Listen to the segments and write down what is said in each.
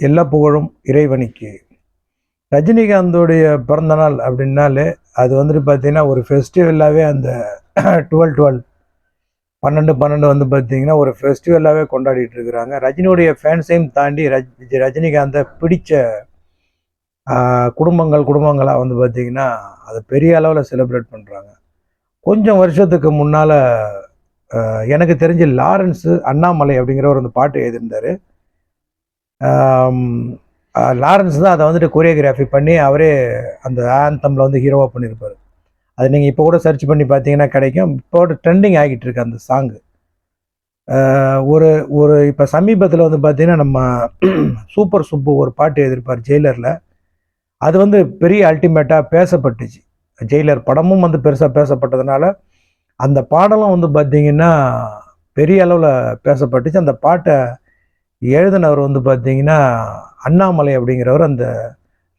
எல்லா புகழும் இறைவனுக்கு. ரஜினிகாந்தோடைய பிறந்தநாள் அப்படின்னாலே அது வந்துட்டு பார்த்திங்கன்னா ஒரு ஃபெஸ்டிவலாகவே அந்த டுவெல் டுவெல் பன்னெண்டு பன்னெண்டு வந்து பார்த்திங்கன்னா ஒரு ஃபெஸ்டிவலாகவே கொண்டாடிட்டு இருக்கிறாங்க. ரஜினியுடைய ஃபேன்ஸையும் தாண்டி ரஜ் ரஜினிகாந்தை பிடித்த குடும்பங்கள் குடும்பங்களாக வந்து பார்த்தீங்கன்னா அதை பெரிய அளவில் செலிப்ரேட் பண்ணுறாங்க கொஞ்சம் வருஷத்துக்கு முன்னால் எனக்கு தெரிஞ்சு லாரன்ஸு அண்ணாமலை அப்படிங்கிறவர் அந்த பாட்டு எழுதியிருந்தார். லாரன்ஸ் தான் அதை வந்துட்டு கொரியோகிராஃபி பண்ணி அவரே அந்த ஆந்தமில் வந்து ஹீரோவாக பண்ணியிருப்பார். அது நீங்கள் இப்போ கூட சர்ச் பண்ணி பார்த்தீங்கன்னா கிடைக்கும். இப்போ ட்ரெண்டிங் ஆகிட்டு இருக்கு அந்த சாங்கு ஒரு ஒரு இப்போ சமீபத்தில் வந்து பார்த்தீங்கன்னா நம்ம சூப்பர் சுப்பு ஒரு பாட்டு எழுதியிருப்பார் ஜெயிலரில். அது வந்து பெரிய அல்டிமேட்டாக பேசப்பட்டுச்சு. ஜெயிலர் படமும் வந்து பெருசாக பேசப்பட்டதுனால அந்த பாடலும் வந்து பார்த்தீங்கன்னா பெரிய அளவில் பேசப்பட்டுச்சு. அந்த பாட்டை எழுதினவர் வந்து பார்த்தீங்கன்னா அண்ணாமலை அப்படிங்கிறவர் அந்த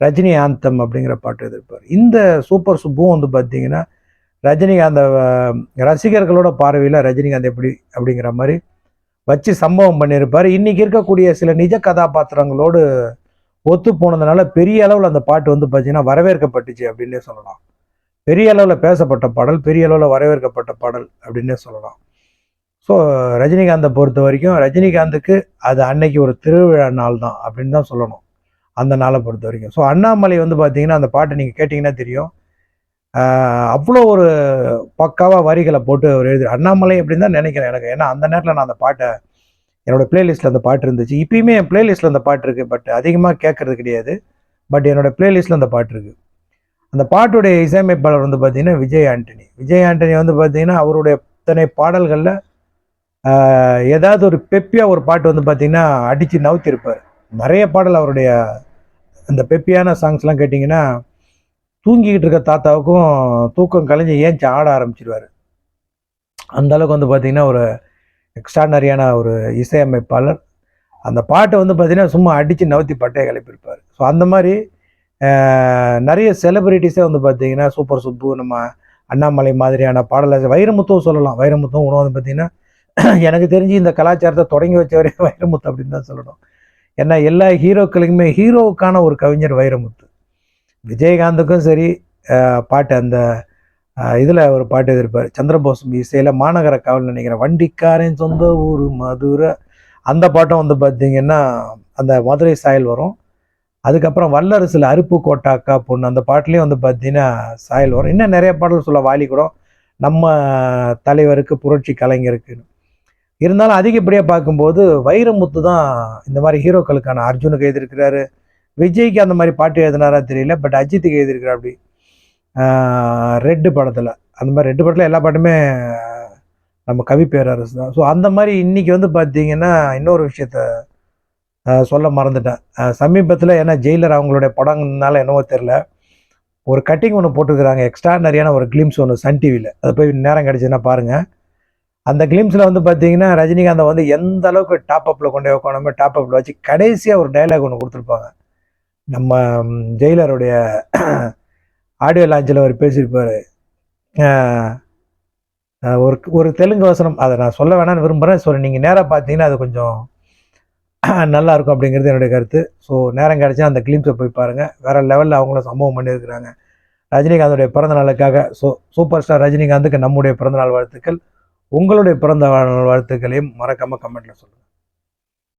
ரஜினி ஆந்தம் அப்படிங்கிற பாட்டு எழுதியிருப்பார். இந்த சூப்பர் சுப்பும் வந்து பார்த்தீங்கன்னா ரஜினிகாந்த ரசிகர்களோட பார்வையில் ரஜினிகாந்த் எப்படி அப்படிங்கிற மாதிரி வச்சு சம்பவம் பண்ணியிருப்பார். இன்றைக்கி இருக்கக்கூடிய சில நிஜ கதாபாத்திரங்களோடு ஒத்து போனதுனால பெரிய அளவில் அந்த பாட்டு வந்து பார்த்தீங்கன்னா வரவேற்கப்பட்டுச்சு அப்படின்னே சொல்லலாம். பெரிய அளவில் பேசப்பட்ட பாடல் பெரிய அளவில் வரவேற்கப்பட்ட பாடல் அப்படின்னே சொல்லலாம். ஸோ ரஜினிகாந்தை பொறுத்த வரைக்கும் ரஜினிகாந்துக்கு அது அன்னைக்கு ஒரு திருவிழா நாள் தான் அப்படின்னு தான் சொல்லணும். அந்த நாளை பொறுத்த வரைக்கும். ஸோ அண்ணாமலை வந்து பார்த்தீங்கன்னா அந்த பாட்டை நீங்கள் கேட்டிங்கன்னா தெரியும். அவ்வளோ ஒரு பக்காவாக வரிகளை போட்டு ஒரு எழுதி அண்ணாமலை அப்படின்னு தான் நினைக்கிறேன் எனக்கு. ஏன்னா அந்த நேரத்தில் நான் அந்த பாட்டை என்னோடய பிளேலிஸ்ட்டில் அந்த பாட்டு இருந்துச்சு. இப்பயுமே என் பிளேலிஸ்ட்டில் அந்த பாட்டு இருக்குது பட் அதிகமாக கேட்குறது கிடையாது. பட் என்னோடய பிளேலிஸ்ட்டில் அந்த பாட்டு இருக்குது அந்த பாட்டுடைய இசையமைப்பாளர் வந்து பார்த்திங்கன்னா விஜய் ஆண்டனி. விஜய் ஆண்டனி வந்து பார்த்திங்கன்னா அவருடைய இத்தனை பாடல்களில் ஏதாவது ஒரு பெப்பியாக ஒரு பாட்டு வந்து பார்த்தீங்கன்னா அடித்து நவுத்திருப்பார். நிறைய பாடல் அவருடைய அந்த பெப்பியான சாங்ஸ்லாம் கேட்டிங்கன்னா தூங்கிக்கிட்டு இருக்க தாத்தாவுக்கும் தூக்கம் கலைஞ்சு ஏஞ்சி ஆட ஆரம்பிச்சிருவார். அந்த அளவுக்கு வந்து பார்த்தீங்கன்னா ஒரு எக்ஸ்ட்ரானரியான ஒரு இசையமைப்பாளர். அந்த பாட்டை வந்து பார்த்தீங்கன்னா சும்மா அடித்து நவுத்தி பட்டையை கிளப்பியிருப்பார். ஸோ அந்த மாதிரி நிறைய செலிபிரிட்டிஸே வந்து பார்த்திங்கன்னா சூப்பர் சுப்பு நம்ம அண்ணாமலை மாதிரியான பாடலை வைரமுத்தும் சொல்லலாம். வைரமுத்தும் உணவு வந்து பார்த்தீங்கன்னா எனக்கு தெரிஞ்சு இந்த கலாச்சாரத்தை தொடங்கி வச்சவரே வைரமுத்து அப்படின்னு தான் சொல்லணும். ஏன்னா எல்லா ஹீரோக்களுக்குமே ஹீரோவுக்கான ஒரு கவிஞர் வைரமுத்து. விஜயகாந்துக்கும் சரி பாட்டு அந்த இதில் ஒரு பாட்டு எதிர்ப்பார். சந்திரபோஸ் இசையில் மாநகர காவல் நினைக்கிறேன் வண்டிக்காரன் சொந்த ஊர் மதுரை. அந்த பாட்டும் வந்து பார்த்தீங்கன்னா அந்த மதுரை சாயல் வரும். அதுக்கப்புறம் வல்லரசில் அருப்பு கோட்டாக்கா பொண்ணு அந்த பாட்டுலேயும் வந்து பார்த்தீங்கன்னா சாயல் வரும். இன்னும் நிறைய பாடல் சொல்ல வாலி கூட. நம்ம தலைவருக்கு புரட்சி கலைஞருக்கு இருந்தாலும் அதிகப்படியாக பார்க்கும்போது வைரமுத்து தான் இந்த மாதிரி ஹீரோக்களுக்கான அர்ஜுனுக்கு எழுதியிருக்கிறாரு விஜய்க்கு அந்த மாதிரி பாட்டு எழுதினாரா தெரியல பட் அஜித்துக்கு எழுதியிருக்கிறார் அப்படி. ரெட்டு படத்தில். அந்த மாதிரி ரெட்டு படத்தில் எல்லா பாட்டுமே நம்ம கவி பேரரசு தான். ஸோ அந்த மாதிரி இன்னைக்கு வந்து பார்த்தீங்கன்னா இன்னொரு விஷயத்த சொல்ல மறந்துட்டேன். சமீபத்தில் ஏன்னா ஜெயிலர் அவங்களுடைய படம்னால என்னவோ தெரில ஒரு கட்டிங் ஒன்று போட்டுருக்குறாங்க எக்ஸ்ட்ரானரியான ஒரு கிளிம்ஸ் ஒன்று சன் டிவியில் அதை போய் நேரம் கிடச்சுன்னா பாருங்கள் அந்த கிளிம்ஸில் வந்து பார்த்தீங்கன்னா ரஜினிகாந்தை வந்து எந்த அளவுக்கு டாப் அப்பில் கொண்டு போய் உட்காந்து டாப் அப்பில் வச்சு கடைசியாக ஒரு டைலாக் ஒன்று கொடுத்துருப்பாங்க. நம்ம ஜெயிலருடைய ஆடியோ லான்ச்சில் அவர் பேசியிருப்பார். ஒரு ஒரு தெலுங்கு வசனம் அதை நான் சொல்ல வேணாம்னு விரும்புகிறேன் ஸோ நீங்கள் நேராக பார்த்தீங்கன்னா அது கொஞ்சம் நல்லாயிருக்கும் அப்படிங்கிறது என்னுடைய கருத்து. ஸோ நேரம் கிடைச்சா அந்த கிளிம்ஸை போய் பாருங்கள் வேறு லெவலில் அவங்களும் சம்பவம் பண்ணியிருக்கிறாங்க. ரஜினிகாந்தோடைய பிறந்த நாளுக்காக ஸோ சூப்பர் ஸ்டார் ரஜினிகாந்துக்கு நம்முடைய பிறந்தநாள் வாழ்த்துக்கள். உங்களுடைய பிறந்த வாழ்நாள் வாழ்த்துக்களையும் மறக்காமல் கமெண்ட்டில் சொல்லுங்கள்